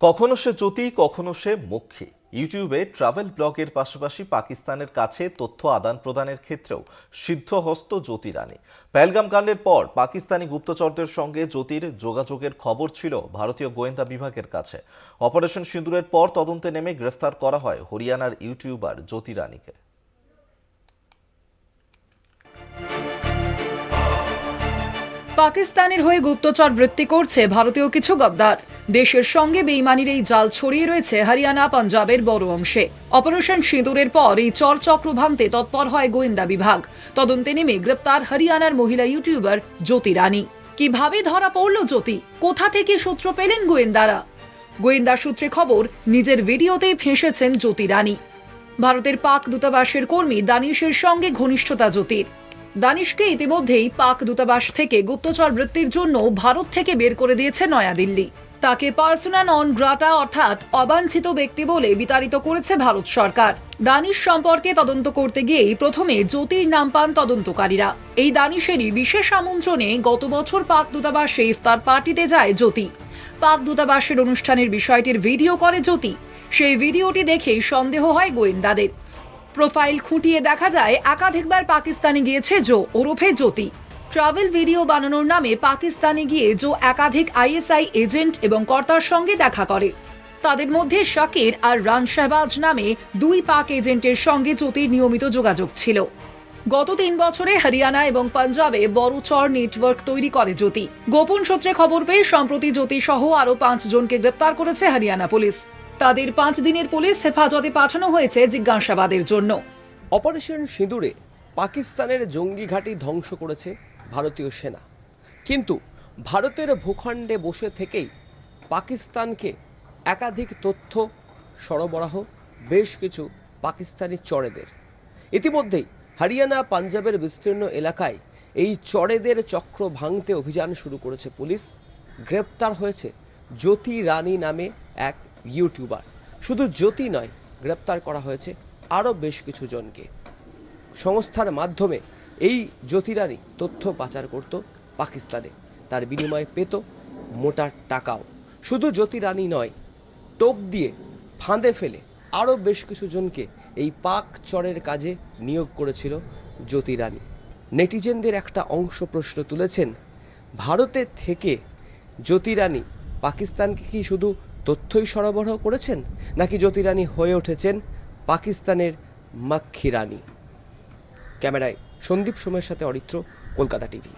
কখনো সে জ্যোতি, কখনো সে মক্ষী ইউটিউবে ট্রাভেল ব্লগের পাশাপাশি পাকিস্তানের কাছে তথ্য আদান প্রদানের ক্ষেত্রেও সিদ্ধহস্ত জ্যোতি রানী পেহেলগাম কাণ্ডের পর পাকিস্তানি গুপ্তচরদের সঙ্গে জ্যোতির যোগাযোগের খবর ছিল ভারতীয় গোয়েন্দা বিভাগের কাছে। অপারেশন সিঁদুরের পর তদন্তে নেমে গ্রেফতার করা হয় হরিয়ানার ইউটিউবার জ্যোতি রানীকে পাকিস্তানের হয়ে গুপ্তচর বৃত্তি করছে ভারতীয় কিছু গদ্দার। দেশের সঙ্গে বেইমানির এই জাল ছড়িয়ে রয়েছে হরিয়ানা, পাঞ্জাবের বড় অংশে। অপারেশন সিঁদুরের পর এই চরচক্র ভাঙতে তৎপর হয় গোয়েন্দা বিভাগ। তদন্তে নেমে গ্রেপ্তার হরিয়ানার মহিলা ইউটিউবার জ্যোতি রানী। কীভাবে ধরা পড়ল জ্যোতি? কোথা থেকে সূত্র পেলেন গোয়েন্দারা? গোয়েন্দা সূত্রে খবর, নিজের ভিডিওতেই ফেঁসেছেন জ্যোতি রানী। ভারতের পাক দূতাবাসের কর্মী দানিশের সঙ্গে ঘনিষ্ঠতা জ্যোতির। দানিশকে ইতিমধ্যেই পাক দূতাবাস থেকে গুপ্তচর বৃত্তির জন্য ভারত থেকে বের করে দিয়েছে নয়াদিল্লি। তাকে পার্সোনা নন গ্রাটা অর্থাৎ অবাঞ্ছিত ব্যক্তি বলে বিতাড়িত করেছে ভারত সরকার। দানিশ সম্পর্কে তদন্ত করতে গিয়েই প্রথমে জ্যোতির নাম পান তদন্তকারীরা। এই দানিশেরই বিশেষ আমন্ত্রণে গত বছর পাক দূতাবাসে ইফতার পার্টিতে যায় জ্যোতি। পাক দূতাবাসের অনুষ্ঠানের বিষয়টির ভিডিও করে জ্যোতি। সেই ভিডিওটি দেখেই সন্দেহ হয় গোয়েন্দাদের। প্রোফাইল খুঁটিয়ে দেখা যায়, একাধিকবার পাকিস্তানে গিয়েছে জো, ওরফে জ্যোতি। ট্রাভেল ভিডিও বানানোর নামে পাকিস্তানে গিয়ে জো একাধিক আইএসআই এজেন্ট এবং কর্তার সঙ্গে দেখা করে। তাদের মধ্যে শাকির আর রান শাহবাজ নামে দুই পাক এজেন্টের সঙ্গে জ্যোতির নিয়মিত যোগাযোগ ছিল। গত তিন বছরে হরিয়ানা এবং পাঞ্জাবে বড় চর নেটওয়ার্ক তৈরি করে জ্যোতি। গোপন সূত্রে খবর পেয়ে সম্প্রতি জ্যোতি সহ আরও পাঁচ জনকে গ্রেপ্তার করেছে হরিয়ানা পুলিশ। তাদের পাঁচ দিনের পুলিশ হেফাজতে পাঠানো হয়েছে জিজ্ঞাসাবাদের জন্য। অপারেশন সিঁদুরে পাকিস্তানের জঙ্গি ঘাঁটি ধ্বংস করেছে ভারতীয় সেনা। কিন্তু ভারতের ভূখণ্ডে বসে থেকেই পাকিস্তানকে একাধিক তথ্য, সরবরাহ, বেশ কিছু পাকিস্তানি চরেদের। ইতিমধ্যেই হরিয়ানা, পাঞ্জাবের বিস্তীর্ণ এলাকায় এই চরেদের চক্র ভাঙতে অভিযান শুরু করেছে পুলিশ। গ্রেপ্তার হয়েছে জ্যোতি রানী নামে এক ইউটিউবার। শুধু জ্যোতি নয়, গ্রেপ্তার করা হয়েছে আরও বেশ কিছু জনকে। সংস্থার মাধ্যমে এই জ্যোতিরানী তথ্য পাচার করত পাকিস্তানে। তার বিনিময়ে পেত মোটা টাকাও। শুধু জ্যোতিরানী নয়, টোপ দিয়ে ফাঁদে ফেলে আরও বেশ কিছু জনকে এই পাক চরের কাজে নিয়োগ করেছিল জ্যোতিরানী। নেটিজেনদের একটা অংশ প্রশ্ন তুলেছেন, ভারতে থেকে জ্যোতিরানী পাকিস্তানকে কি শুধু তথ্যই সরবরাহ করেছেন, নাকি জ্যোতিরানী হয়ে উঠেছেন পাকিস্তানের মাক্ষী রানী ক্যামেরায় সন্দীপ সোমের সাথে অরিত্র কলকাতা টিভি।